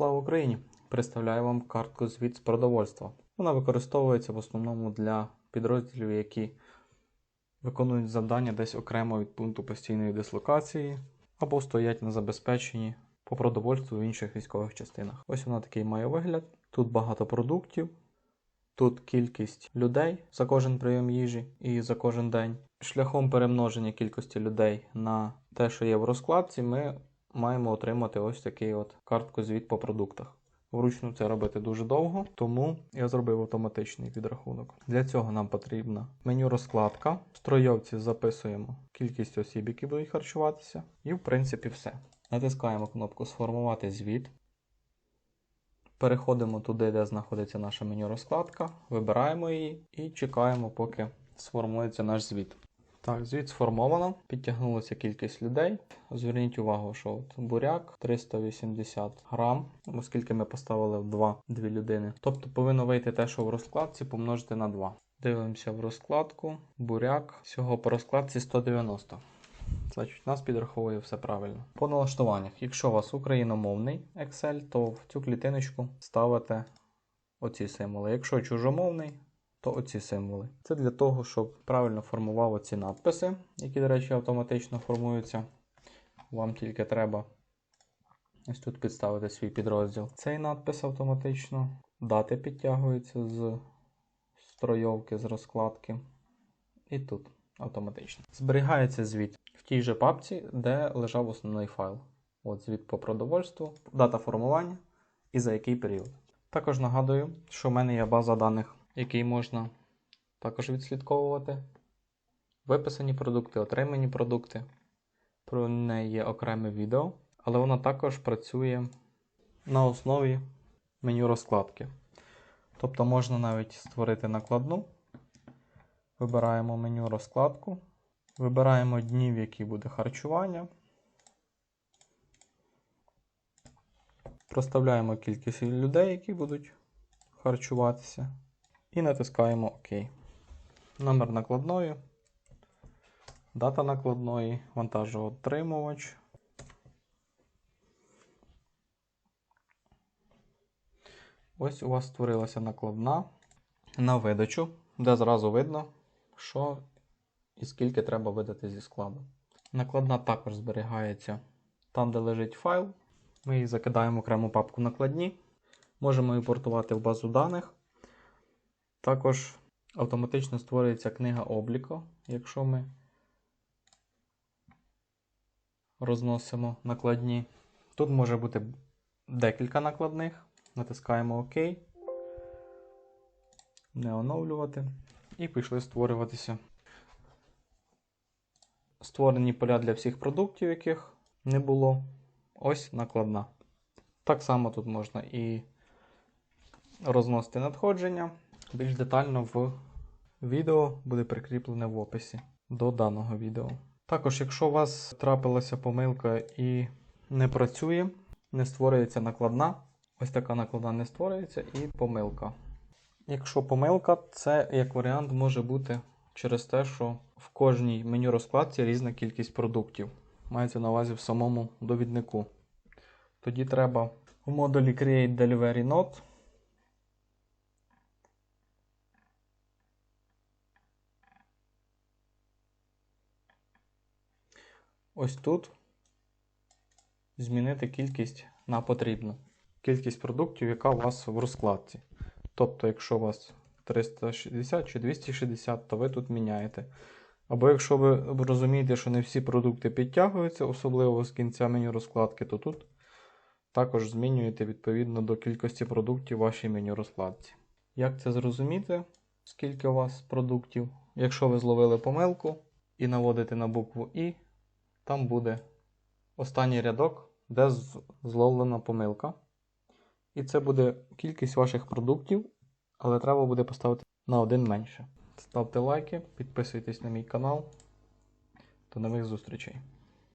Слава Україні! Представляю вам картку звіт з продовольства. Вона використовується в основному для підрозділів, які виконують завдання десь окремо від пункту постійної дислокації або стоять на забезпеченні по продовольству в інших військових частинах. Ось вона такий має вигляд. Тут багато продуктів, тут кількість людей за кожен прийом їжі і за кожен день. Шляхом перемноження кількості людей на те, що є в розкладці, ми маємо отримати ось такий от картку звіт по продуктах. Вручну це робити дуже довго, тому я зробив автоматичний підрахунок. Для цього нам потрібна меню розкладка. В стройовці записуємо кількість осіб, які будуть харчуватися, і в принципі все. Натискаємо кнопку Сформувати звіт. Переходимо туди, де знаходиться наша меню розкладка, вибираємо її і чекаємо, поки сформується наш звіт. Так, звіт сформовано, підтягнулася кількість людей. Зверніть увагу, що от буряк 380 грам, оскільки ми поставили в 2 дві людини. Тобто повинно вийти те, що в розкладці, помножити на 2. Дивимося в розкладку. Буряк. Всього по розкладці 190. Значить, нас підраховує все правильно. По налаштуваннях, якщо у вас україномовний Excel, то в цю клітиночку ставите оці символи. Якщо чужомовний, то оці символи. Це для того, щоб правильно формував оці надписи, які, до речі, автоматично формуються. Вам тільки треба ось тут підставити свій підрозділ. Цей надпис автоматично. Дати підтягуються з стройовки, з розкладки. І тут автоматично. Зберігається звіт в тій же папці, де лежав основний файл. От звіт по продовольству, дата формування і за який період. Також нагадую, що в мене є база даних який можна також відслідковувати. Виписані продукти, отримані продукти. Про неї є окреме відео, але вона також працює на основі меню розкладки. Тобто можна навіть створити накладну. Вибираємо меню розкладку, вибираємо дні, в які буде харчування. Проставляємо кількість людей, які будуть харчуватися. І натискаємо ОК. Номер накладної, дата накладної, вантажоотримувач. Ось у вас створилася накладна на видачу, де зразу видно, що і скільки треба видати зі складу. Накладна також зберігається там, де лежить файл. Ми її закидаємо в окрему папку накладні. Можемо імпортувати в базу даних. Також автоматично створюється книга обліку, якщо ми розносимо накладні. Тут може бути декілька накладних. Натискаємо ОК, не оновлювати. І пішли створюватися. Створені поля для всіх продуктів, яких не було. Ось накладна. Так само тут можна і розносити надходження. Більш детально в відео буде прикріплене в описі до даного відео. Також, якщо у вас трапилася помилка і не працює, не створюється накладна, ось така накладна не створюється і помилка. Якщо помилка, це як варіант може бути через те, що в кожній меню розкладці різна кількість продуктів. Мається на увазі в самому довіднику. Тоді треба в модулі Create Delivery Note ось тут змінити кількість на потрібну. Кількість продуктів, яка у вас в розкладці. Тобто, якщо у вас 360 чи 260, то ви тут міняєте. Або якщо ви розумієте, що не всі продукти підтягуються, особливо з кінця меню розкладки, то тут також змінюєте відповідно до кількості продуктів в вашій меню розкладці. Як це зрозуміти, скільки у вас продуктів? Якщо ви зловили помилку і наводите на букву І, там буде останній рядок, де зловлена помилка. І це буде кількість ваших продуктів, але треба буде поставити на один менше. Ставте лайки, підписуйтесь на мій канал. До нових зустрічей!